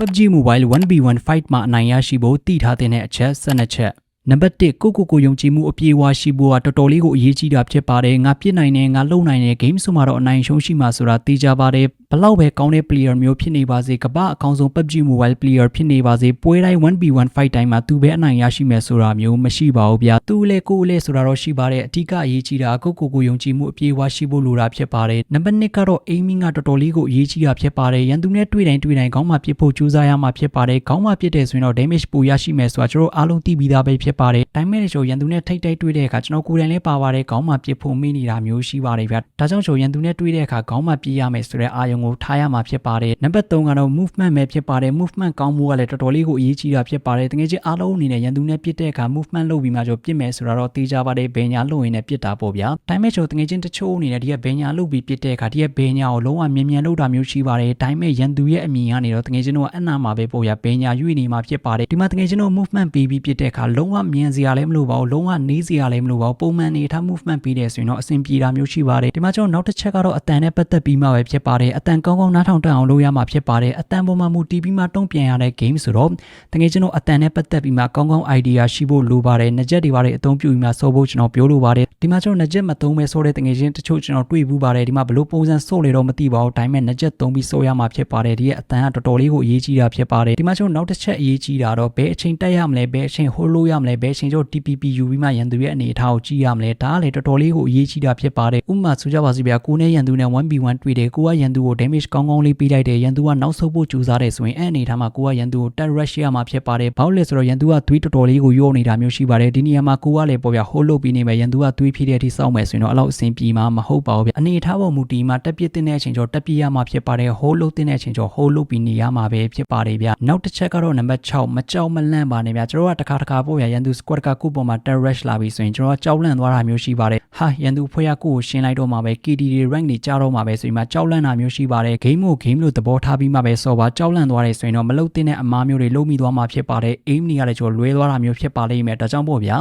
PUBG Mobile 1v1 fight မှာအနိုင်ရရှိဖို့တည်ထားတဲ့အချက်12ချက် နံပါတ်1ကိုကိုကိုယုံကြည်မှုအပြည့်အဝရှိဖို့ကတော်တော်လေးကိုအရေးကြီးတာဖြစ်ပါတယ်ငါပြစ်နိုင်တယ်ငါလုံနိုင်တယ် game ဆိုမှတော့အနိုင်ရှုံးရှိမှာဆိုတာသိကြပါတယ်ဘလောက်ပဲကောင်းတဲ့ player မျိုးဖြစ်နေပါစေကမ္ဘာအကောင်းဆုံး PUBG Mobile player ဖြစ်နေပါစေပွဲတိုင်း 1v1 fight တိုင်းမှာသူပဲအနိုင်ရရှိမယ်ဆိုတာမျိုးမရှိပါဘူးဗျာသူလည်းကိုယ်လည်းဆိုတာတော့ရှိပါတယ်အဓိကအရေးကြီးတာကိုကိုကိုယုံကြည်မှုအပြည့်အဝရှိဖို့လိုတာဖြစ်ပါတယ်နံပါတ်2ကတော့ aiming ကတော်တော်လေးကိုအရေးကြီးတာဖြစ်ပါတယ်ရန်သူနဲ့တွေ့တိုင်းတွေ့တိုင်းခေါင်းမှာပစ်ဖို့ကြိုးစားရမှာဖြစ်ပါတယ်ခေါင်းမှာပစ်တယ်ဆိုရင်တော့ damage ပိုရရှိမယ်ဆိုတာကျွန်တော်အားလုံးသိပြီးသားပဲဖြစ်ပါတယ်ဒါပေမဲ့ကျွန်တော်ရန်သူနဲ့ထိတ်တိုက်တွေ့တဲ့အခါကျွန်တော်ကိုယ်တိုင်လည်းပါပါတယ်ခေါင်းမှာပစ်ဖို့မိနေတာမျိုးရှိပါတယ်ဗျာဒါကြောင့်ကျွန်တော်ရန်သူနဲ့တွေ့တဲ့အခါခေါင်းမှာပစ်ရမယ်ဆိုတဲ့အာရုံကိုထားရမှာဖြစ်ပါတယ်နံပါတ်3ကတော့ movement ပဲဖြစ်ပါတယ် movement ကောင်းမှုကလည်းတော်တော်လေးကိုအရေးကြီးတာဖြစ်ပါတယ်တကယ်ချင်းအားလုံးအနေနဲ့ရန်သူနဲ့ပစ်တဲ့အခါ movement လုပ်ပြီးမှကျွန်တော်ပစ်မယ်ဆိုတာတော့သိကြပါတယ်ဘယ်ညာလုပ်ရင်လည်းပစ်တာပေါ့ဗျာဒါပေမဲ့ကျွန်တော်တကယ်ချင်းတချို့အနေနဲ့ဒီကဘယ်ညာလုပ်ပြီးပစ်တဲ့အခါဒီကဘယ်ညာကိုလုံးဝမြင်မြန်လုပ်တာမျိုးရှိပါတယ်ဒါပေမဲ့ရန်သူရဲ့အမြင်ကနေတော့တကယ်ချင်းတော့အနာမှာပဲပေါ့ဗျာဘယ်ညာရွေ့နေမှာဖြစ်ပါတယ်ဒီမှာတကယ်ချင်းတော့ movement ပြီးပြီးပစ်တဲ့အခါလုံးဝမြင်စရာလည်းမလိုပါဘူးလုံးဝနေစရာလည်းမလိုပါဘူးပုံမှန်နေထား movement ပြီးတယ်ဆိုရင်တော့အဆင်ပြေတာမျိုးရှိပါတယ်ဒီမှာကျွန်တော်နောက်တစ်ချက်ကတော့အတန်နဲ့ပတ်သက်ပြီးမှပဲဖြစ်ပါတယ်အတန်ကောင်းကောင်းနားထောင်တတ်အောင်လုပ်ရမှာဖြစ်ပါတယ်အတန်ပေါ်မှာမူတည်ပြီးမှတုံ့ပြန်ရတဲ့ game ဆိုတော့တကယ်ကျွန်တော်အတန်နဲ့ပတ်သက်ပြီးမှကောင်းကောင်း idea ရှိဖို့လိုပါတယ်ငကြက်တွေပါတယ်အသုံးပြုပြီးမှစောဖို့ကျွန်တော်ပြောလိုပါတယ်ဒီမှာကျွန်တော်ငကြက်မသုံးပဲစောတဲ့တကယ်ချင်းတချို့ကျွန်တော်တွေ့ဘူးပါတယ်ဒီမှာဘလို့ပုံစံစောလေတော့မသိပါဘူးဒါပေမဲ့ငကြက်သုံးပြီးစောရမှာဖြစ်ပါတယ်ဒီရဲ့အတန်ကတော်တော်လေးကိုအရေးကြီးတာဖြစ်ပါတယ်ဒီမှာကျွန်တော်နောက်တစ်ချက်အရေးကြီးတာတော့ဘယ်အချိန်တက်ရမလဲဘယ်အချိန်ဟိုးလို့ရမလဲဘယ်အချိန်ကျွန်တော် TPP ယူပြီးမှရန်သူရဲ့အနေအထားကိုကြည့်ရမလဲဒါကလည်းတော်တော်လေးကိုအရေးကြီးတာဖြစ်ပါတယ်ဥပမာဆိုကြပါစို့ဗျာကိုနဲ့ရန်သူနဲ့ 1v1 တွေ့တယ်ကိုကရန်သူကို damage ကောင်းကောင်းလေးပေးလိုက်တယ်ရန်သူကနောက်ဆုတ်ဖို့ကြိုးစားတယ်ဆိုရင်အဲ့အနေထားမှာကိုကရန်သူကို tet rush ရမှာဖြစ်ပါတယ်ဘာလို့လဲဆိုတော့ရန်သူကသွေးတော်တော်လေးကိုရောနေတာမျိုးရှိပါတယ်ဒီနေရာမှာကိုကလည်းပေါ့ဗျာ hold လုပ်ပြီးနေမယ်ရန်သူကသွေးဖြည့်တဲ့အထိစောင့်မယ်ဆိုရင်တော့အဲ့လောက်အဆင်ပြေမှာမဟုတ်ပါဘူးဗျအနေထားပေါ်မူတည်မှာတက်ပြစ်တဲ့အချိန်ကျော်တက်ပြစ်ရမှာဖြစ်ပါတယ် hold လုပ်တဲ့အချိန်ကျော် hold လုပ်ပြီးနေရမှာပဲဖြစ်ပါတယ်ဗျနောက်တစ်ချက်ကတော့နံပါတ်6မကြောက်မလန့်ပါနဲ့ဗျကျွန်တော်ကတခါတခါပေါ့ဗျာရန်သူ squad ကကိုပေါ်မှာ tet rush လာပြီဆိုရင်ကျွန်တော်ကကြောက်လန့်သွားတာမျိုးရှိပါတယ်ဟာရန်သူဖွဲ့ရကိုကိုရှင်းလိုက်တော့မှာပဲ KD တွေ rank တွေကြားတော့မှာပဲဆိုရင်မှကြောက်လန့်တာမျိုးရှိပါတယ် game ကို game လို့သဘောထားပြီးမှပဲဆော့ပါကြောက်လန့်သွားတယ်ဆိုရင်တော့မလုတ်တဲ့အမားမျိုးတွေလုံးမိသွားမှာဖြစ်ပါတယ် aim တွေကလည်းကျွန်တော်လွဲသွားတာမျိုးဖြစ်ပါလိမ့်မယ်ဒါကြောင့်ပေါ့ဗျာ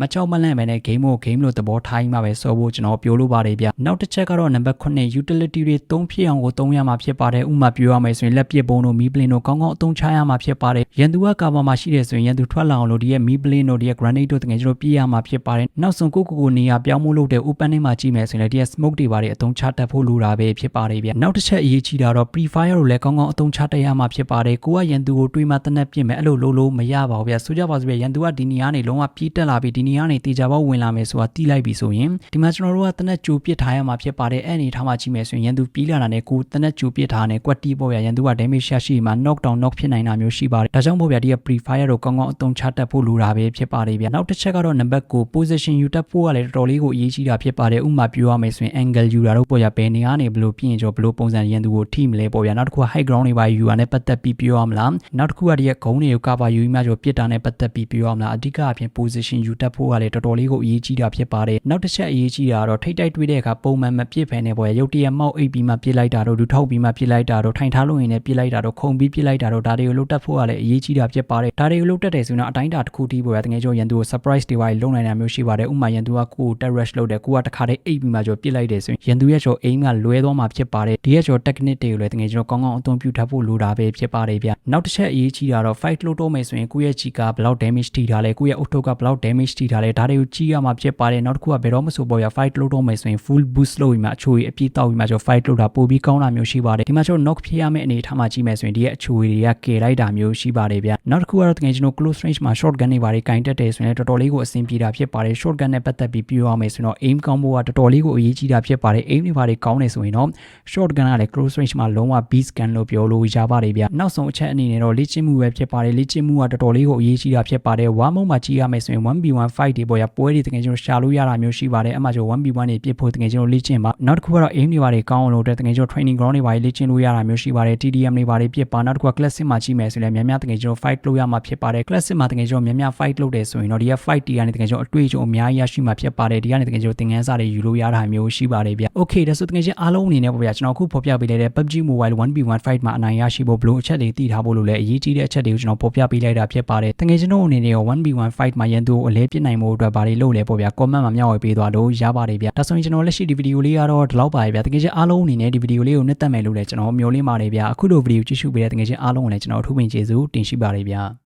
မကြောက်မလန့်ပဲနဲ့ game ကို game လို့သဘောထားပြီးမှပဲဆော့ဖို့ကျွန်တော်ပြောလို့ပါတယ်ဗျနောက်တစ်ချက်ကတော့ number 9 utility တွေသုံးဖြစ်အောင်ကိုသုံးရမှာဖြစ်ပါတယ်ဥမာပြောရမယ်ဆိုရင်လက်ပစ်ပုံးတို့မီးပလင်းတို့ကောင်းကောင်းအသုံးချရမှာဖြစ်ပါတယ်ရန်သူကကာဗာမှာရှိတယ်ဆိုရင်ရန်သူထွက်လာအောင်လို့ဒီရဲ့မီးပလင်းတို့ဒီရဲ့ grenade တို့တကယ်ကျွန်တော်ပြရမှာဖြစ်ပါတယ်နောက်ဆုံးကိုကိုကိုနေရာပြောင်းမို့လို့တဲ့ opening မှာကြည့်မယ်ဆိုရင်လည်းဒီရဲ့ smoke တွေပါတယ်အသုံးချတတ်ဖို့လိုတာပဲဖြစ်ပါတယ်ဗျနောက်တစ်ချက်အရေးကြီးတာတော့ pre-fire ကိုလည်းကောင်းကောင်းအသုံးချတတ်ရမှာဖြစ်ပါတယ်ကိုကရန်သူကိုတွေးမှတနက်ပြစ်မယ်အဲ့လိုလုံးလုံးမရပါဘူးဗျဆိုကြပါစို့ဗျရန်သူကဒီနေရာနေလုံးဝပြေးတက်လာပြီးဒီနေရာနေတေချာပေါက်ဝင်လာမယ်ဆိုတာတီးလိုက်ပြီဆိုရင်ဒီမှာကျွန်တော်တို့ကတနက်ကြိုပစ်ထားရမှာဖြစ်ပါတယ်အဲ့အနေထားမှာကြည့်မယ်ဆိုရင်ရန်သူပြေးလာတာနဲ့ကိုတနက်ကြိုပစ်ထားနဲ့ကွက်တီးပေါ့ဗျရန်သူက damage ရရှိမှာ knock down knock ဖြစ်နိုင်တာမျိုးရှိပါတယ်ဒါကြောင့်ပေါ့ဗျဒီက pre-fire ကိုကောင်းကောင်းအသုံးချတတ်ဖို့လိုတာပဲဖြစ်ပါတယ်ဗျနောက်တစ်ချက်ကတော့ number 9 position ယူတတ်ဖို့ကလည်းတော်တော်လေးကိုအရေးကြီးတာဖြစ်ပါတယ်ဥပမာပြောရမယ်ဆိုရင် angle ယူတာတော့ပေါ့ဗျဘယ်နေရာနေဘလို့ပြင်ကျော်ဘလို့ပုံစံရန်သူကိုထိမလဲပေါ့ဗျနောက်တစ်ခုက high ground တွေပါယူရနဲ့ပတ်သက်ပြီးပြောရမလားနောက်တစ်ခုကဒီကဂုံးတွေကို cover ယူပြီးမှကျော်ပြစ်တာနဲ့ပတ်သက်ပြီးပြောရမလားအဓိကအပြင် position ယူတတ်ဖို့ကလည်းတော်တော်လေးကိုအရေးကြီးတာဖြစ်ပါတယ်နောက်တစ်ချက်အရေးကြီးတာကတော့ထိတ်တိုက်တွေ့တဲ့အခါပုံမှန်မပြစ်ဖဲနဲ့ပေါ့ရုပ်တရက်မောက်အိပ်ပြီးမှပြစ်လိုက်တာတော့ဒူထောက်ပြီးမှပြစ်လိုက်တာတော့ထိုင်ထားလို့ရင်လည်းပြစ်လိုက်တာတော့ခုံပြီးပြစ်လိုက်တာတော့ဒါတွေကိုလုတ်တက်ဖို့ကလည်းအရေးကြီးတာဖြစ်ပါတယ်ဒါတွေကိုလုတ်တက်တယ်ဆိုရင်တော့အတိုင်းတာတစ်ခုတီးပေါ်ရတကယ်ကြောရန်သူကို surprise တွေပါလုံနိုင်တာမျိုးရှိပါတယ်ဥပမာရန်သူကကိုယ် terrace လုပ်တယ်ကိုကတခါတည်းအိပ်ပြီးမှကျော်ပြစ်လိုက်တယ်ဆိုရင်ရန်သူရဲ့ကျော် aim ကလွဲသွားမှာဖြစ်ပါတယ်ဒီရဲ့ကျော် technique တွေကိုလည်းတကယ်ကျော်ကောင်းကောင်းအသုံးပြုတတ်ဖို့လိုတာပဲဖြစ်ပါတယ်ဗျနောက်တစ်ချက်အရေးကြီးတာတော့ fight လုပ်တော့မယ်ဆိုရင်ကိုယ့်ရဲ့ G ကဘယ်လောက် damage ထိထားလဲကိုယ့်ရဲ့ auto ကဘယ်လောက် damage ထိထားလဲဒါတွေကိုကြည့်ရမှာဖြစ်ပါတယ်နောက်တစ်ခုကဘယ်တော့မှဆိုပေါ်ရ fight လုပ်တော့မယ်ဆိုရင် full boost လုပ်ပြီးမှအချိုးကြီးအပြည့်တောက်ပြီးမှကျော် fight လုပ်တာပိုပြီးကောင်းတာမျိုးရှိပါတယ်ဒီမှာကျော် knock ဖြစ်ရမယ့်အနေထားမှာကြည့်မယ်ဆိုရင်ဒီရဲ့အချိုးတွေကကယ်လိုက်တာမျိုးရှိပါတယ်ဗျနောက်တစ်ခုကတော့တကယ်ကျွန်တော် close range မှာ shotgun တွေပါတယ်ကင်တက်တယ်ဆိုရင်တော်တော်လေးကိုအဆင်ပြေတာဖြစ်ပါတယ် shotgun နဲ့ပတ်သက်ပြီးပြောရမယ်ဆိုတော့ aim ကောင်းဖို့ကတော်တော်လေးကိုအရေးကြီးတာဖြစ်ပါတယ် aim တွေပါတယ်ကောင်းတယ်ဆိုရင်တော့ shotgun ကလည်း close range မှာလုံးဝ beast gun လို့ပြောလို့ရပါတယ်ဗျနောက်ဆုံးအချက်အနေနဲ့တော့လေ့ကျင့်မှုပဲဖြစ်ပါတယ်လေ့ကျင့်မှုကတော်တော်လေးကိုအရေးကြီးတာဖြစ်ပါတယ်ဝါမုံမှာကြည့်ရမယ်ဆိုရင် 1v1 fight တွေပေါ်ရပွဲတွေတကယ်ကျွန်တော်ရှာလို့ရတာမျိုးရှိပါတယ်အမှကျွန်တော် 1v1 တွေပြစ်ဖို့တကယ်ကျွန်တော်လေ့ကျင့်ပါနောက်တစ်ခုကတော့ aim တွေပါတယ်ကောင်းအောင်လို့တကယ်ကျွန်တော် training ground တွေပါတယ်လေ့ကျင့်လို့ရတာမျိုးရှိပါတယ် TDM တွေပါတယ်ပြစ်ပါနောက်တစ်ခုက classic မှာကြည့်မယ်ဆိုရင်လည်းများများတကယ်ကျွန်တော် fight လုပ်ရမှာဖြစ်ပါတယ် classic မှာတကယ်ကျွန်တော်များများ fight like လုပ်တယ်ဆိုရင်တော့ဒီက fight တီကနေတကယ်ကျွန်တော်အတွေ့အကြုံအများကြီးရရှိမှာဖြစ်ပါတယ်ဒီကနေတကယ်ကျွန်တော်သင်ခန်းစာတွေယူလို့ရတာမျိုးရှိပါတယ်ဗျ Okay ဒါဆိုတကယ်ချင်းအားလုံးအနေနဲ့ပေါ့ဗျာကျွန်တော်အခုဖော်ပြပေးလိုက်တဲ့ PUBG Mobile 1v1 fight မှာအနိုင်ရရှိဖို့ဘလို့အချက်တွေတည်ထားဖို့လို့လည်းအရေးကြီးတဲ့အချက်တွေကိုကျွန်တော်ဖော်ပြပေးလိုက်တာဖြစ်ပါတယ်တကယ်ကျွန်တော်အနေနဲ့ရော 1v1 fight မှာရန်သူကိုအလဲပြစ်နိုင်ဖို့အတွက်ဗာတွေလုပ်လဲပေါ့ဗျာ comment မှာမျှဝေပေးသွားလို့ရပါတယ်ဗျဒါဆိုရင်ကျွန်တော်လက်ရှိဒီဗီဒီယိုလေးကတော့ဒီလောက်ပါပဲဗျတကယ်ချင်းအားလုံးအနေနဲ့ဒီဗီဒီယိုလေးကိုနှစ်သက်မယ်လို့လည်းကျွန်တော်မျှော်လင့်ပါတယ်ဗျအခုလိုဗီဒီယိုကြည့်ရှုပေးတဲ့တကယ်ချင်းအားလုံးကိုလည်းကျွန်တော်အထူးပင်ကျေးဇူးတင်ရှိပါတယ်ဗျ